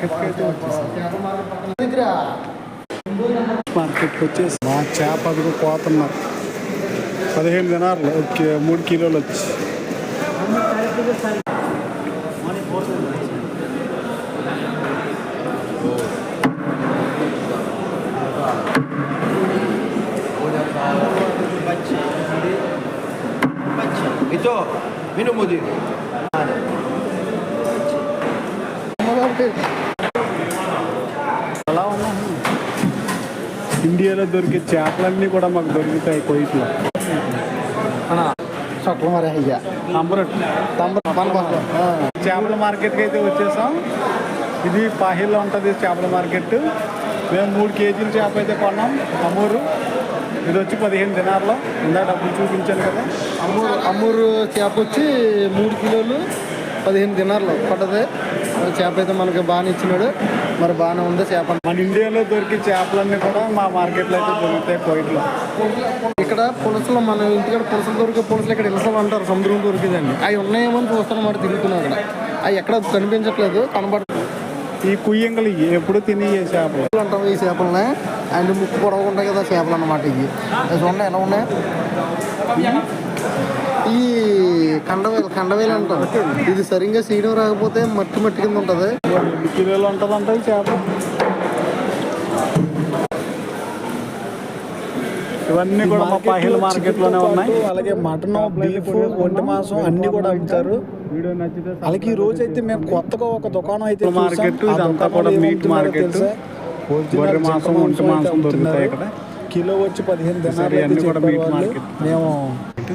మార్కెట్కి అయితే వచ్చేసాం మార్కెట్కి వచ్చేసి మా చేప అదిగో పోతున్నారు పదిహేను దినార్లు ఓకే మూడు కిలోలు వచ్చి. Ito, minum mo din. అలా ఉన్నాయి ఇండియాలో దొరికే చేపలన్నీ కూడా మాకు దొరుకుతాయి కొయిట్లో చేపల మార్కెట్కి అయితే వచ్చేసాం. ఇది పాహిల్లో ఉంటుంది చేపల మార్కెట్. మేము మూడు కేజీల చేప అయితే కొన్నాం అమూరు. ఇది వచ్చి పదిహేను దినార్లో. ఇందా డబ్బులు చూపించాను కదా. అమ్మూరు అమ్మూరు చేప వచ్చి మూడు కిలోలు పదిహేను దినార్లు పడ్డది. చేప అయితే మనకి బాగానే ఇచ్చినాడు. మరి బాగానే ఉంది చేప. మన ఇండియాలో దొరికే చేపలన్నీ కూడా మా మార్కెట్లో అయితే దొరుకుతాయి కోయిట్లో. ఇక్కడ పులసలు మన ఇంటికాడ పులసలు దొరికే పులసలు ఇక్కడ ఇలసలు అంటారు సముద్రం దొరికిందండి అవి ఉన్నాయేమో అని చూస్తాను మాట తిరుగుతున్నాం అక్కడ. అవి ఎక్కడ కనిపించట్లేదు కనబడ ఈ కుయ్యంగలు ఎప్పుడు తిని ఏ చేపలు? అంటాం ఈ చేపలని. అండ్ ముక్కు పొడవు ఉంటాయి కదా చేపలు అన్నమాట ఇవి చూడండి ఎలా ఉన్నాయి. ఈ కండవేలు కండవేలు అంటాం ఇది సరిగ్గా సీడం రాకపోతే మట్టి మట్టి కింద ఉంటుంది. కిలోలు ఉంటుందంట ఈ చేప. ఇవన్నీ కూడా మా పాహిల్ మార్కెట్లోనే ఉన్నాయి. అలాగే మటన్ బీఫ్ ఒంటి మాంసం అన్ని కూడా అమ్ముతారు. అలాగే ఈ రోజు అయితే మేము కొత్తగా ఒక దుకాణం అయితే చూసాం. మార్కెట్ ఇదంతా కూడా మీట్ మార్కెట్ గొర్రె మాంసం ఒంటి మాంసం దొరుకుతాయి. ఇక్కడ. కిలో వచ్చి పదిహేను సరే, దినాలు అన్ని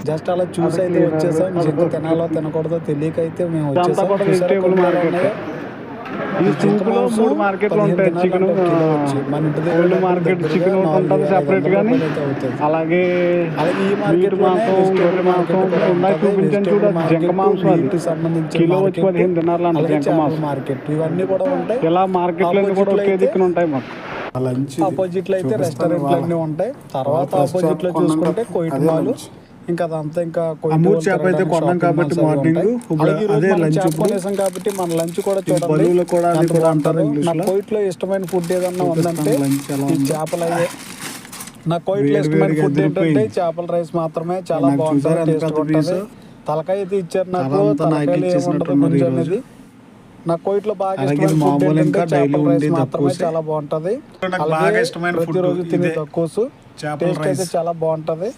జస్ట్ అలా చూసి అయితే వచ్చేసాం? జింక తినాలో తినకూడదో తెలియక అయితే మేము వచ్చేసాం? ఈ మూడు మార్కెట్లు ఉంటాయి. చికెన్ ఓల్డ్ మార్కెట్ చికెన్ ఉంటుంది సెపరేట్ కానీ. అలాగే మాంసం గొర్రె మాంసం ఉన్నాయి. చూపించాను చూడ జంక మాంసం అది. సంబంధించి కిలో వచ్చి పదిహేను దినార్లు అంట జంక మాంసం. మార్కెట్. ఇవన్నీ కూడా ఉంటాయి. ఇలా మార్కెట్లు కూడా ఒకే దిక్కున ఉంటాయి మాకు లంచ్ ఆపోజిట్లో అయితే రెస్టారెంట్లు అన్ని ఉంటాయి. తర్వాత ఆపోజిట్లో చూసుకుంటే కోయిట్ మాల్. ఇంకా అదంతా ఇంకా అమూర్ చేప అయితే కొన్నాం కాబట్టి మార్నింగ్ అదే లంచ్ కొనేసాం కాబట్టి మన లంచ్ కూడా చూడండి బరువులు కూడా అది. అంటారు నా లో. కోయిట్లో ఇష్టమైన ఫుడ్ ఏదన్నా ఉందంటే? చేపలు అయ్యే నా కోయిట్లో వేడి ఇష్టమైన ఫుడ్ ఏంటంటే. చేపల రైస్ మాత్రమే చాలా బాగుంటుంది టేస్ట్ ఉంటుంది? తలకాయ అయితే ఇచ్చారు నాకు తలకాయలు కొంచెం. అనేది నా కోయిట్లో బాగా ఇష్టమైన ఫుడ్ ఏంటంటే చేపల రైస్ మాత్రమే. చాలా బాగుంటది అలాగే బాగా ఇష్టమైన ఫుడ్ ప్రతిరోజు తినే. తక్కువ చేపల టేస్ట్ అయితే. చాలా బాగుంటది